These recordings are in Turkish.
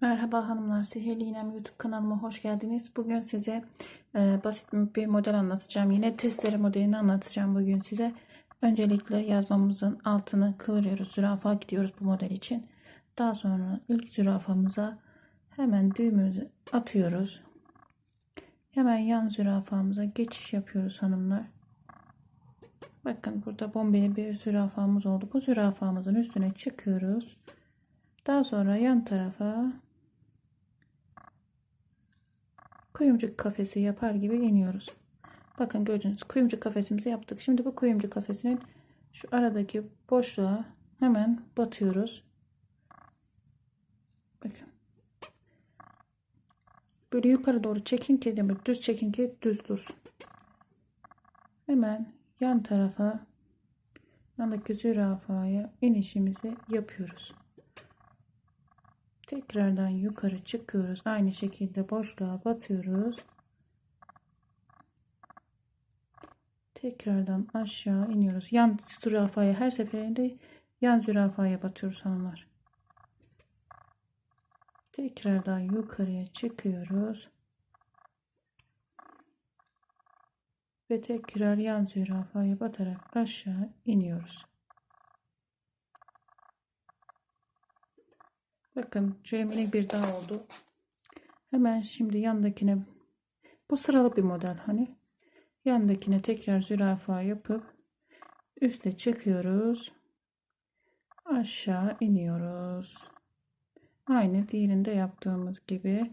Merhaba hanımlar, Sihirli İğnem YouTube kanalıma hoş geldiniz. Bugün size e, basit bir model anlatacağım. Yine testere modelini anlatacağım bugün size. Öncelikle yazmamızın altını kıvırıyoruz. Zürafa gidiyoruz bu model için. Daha sonra ilk zürafamıza hemen düğümümüzü atıyoruz. Hemen yan zürafamıza geçiş yapıyoruz hanımlar. Bakın burada bombeli bir zürafamız oldu. Bu zürafamızın üstüne çıkıyoruz. Daha sonra yan tarafa kuyumcuk kafesi yapar gibi iniyoruz. Bakın gördünüz kuyumcuk kafesimizi yaptık. Şimdi bu kuyumcuk kafesinin şu aradaki boşluğa hemen batıyoruz. Bakın. Böyle yukarı doğru çekin ki demir düz çekin ki düz dursun. Hemen yan tarafa yandaki zürafaya inişimizi yapıyoruz. Tekrardan yukarı çıkıyoruz. Aynı şekilde boşluğa batıyoruz. Tekrardan aşağı iniyoruz. Yan zürafaya her seferinde yan zürafaya batıyoruz hanımlar. Tekrardan yukarıya çıkıyoruz. Ve tekrar yan zürafaya batarak aşağı iniyoruz. Bakın şöyle bir daha oldu. Hemen şimdi yandakine bu sıralı bir model hani. Yandakine tekrar zürafa yapıp üste çıkıyoruz. Aşağı iniyoruz. Aynı diğerinde yaptığımız gibi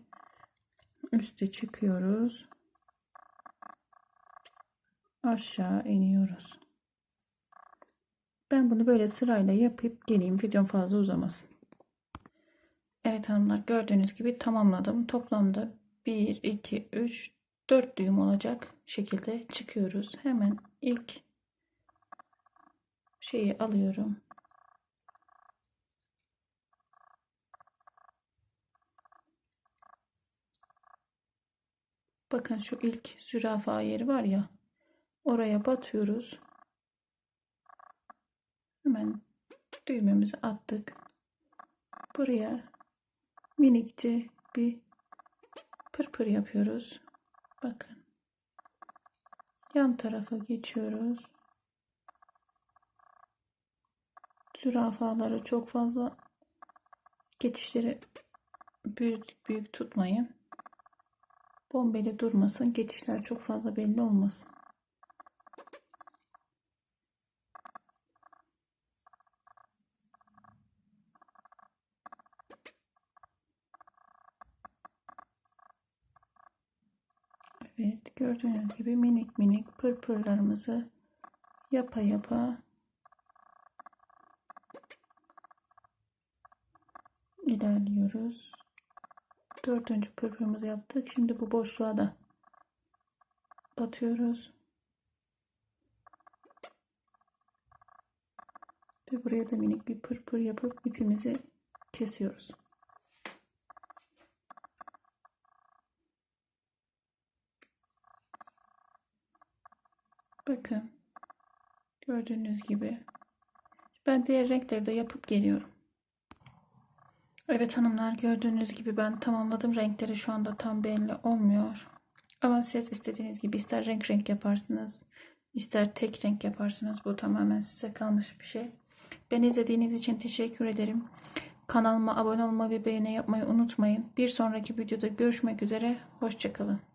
üste çıkıyoruz. Aşağı iniyoruz. Ben bunu böyle sırayla yapıp geleyim. Videom fazla uzamasın. Evet hanımlar gördüğünüz gibi tamamladım. Toplamda 1, 2, 3, 4 düğüm olacak şekilde çıkıyoruz. Hemen ilk şeyi alıyorum. Bakın şu ilk zürafa yeri var ya. Oraya batıyoruz. Hemen düğmemizi attık. Buraya minikçe bir pırpır yapıyoruz. Bakın. Yan tarafa geçiyoruz. Zürafaları çok fazla geçişleri büyük büyük tutmayın. Bombeli durmasın. Geçişler çok fazla belli olmasın. Evet gördüğünüz gibi minik minik pırpırlarımızı yapa yapa ilerliyoruz. Dördüncü pırpırımızı yaptık. Şimdi bu boşluğa da batıyoruz. Ve buraya da minik bir pırpır yapıp ipimizi kesiyoruz. Bakın. Gördüğünüz gibi. Ben diğer renkleri de yapıp geliyorum. Evet hanımlar gördüğünüz gibi ben tamamladım. Renkleri şu anda tam belli olmuyor. Ama siz istediğiniz gibi ister renk renk yaparsınız. ister tek renk yaparsınız. Bu tamamen size kalmış bir şey. Beni izlediğiniz için teşekkür ederim. Kanalıma abone olmayı ve beğeni yapmayı unutmayın. Bir sonraki videoda görüşmek üzere. Hoşçakalın.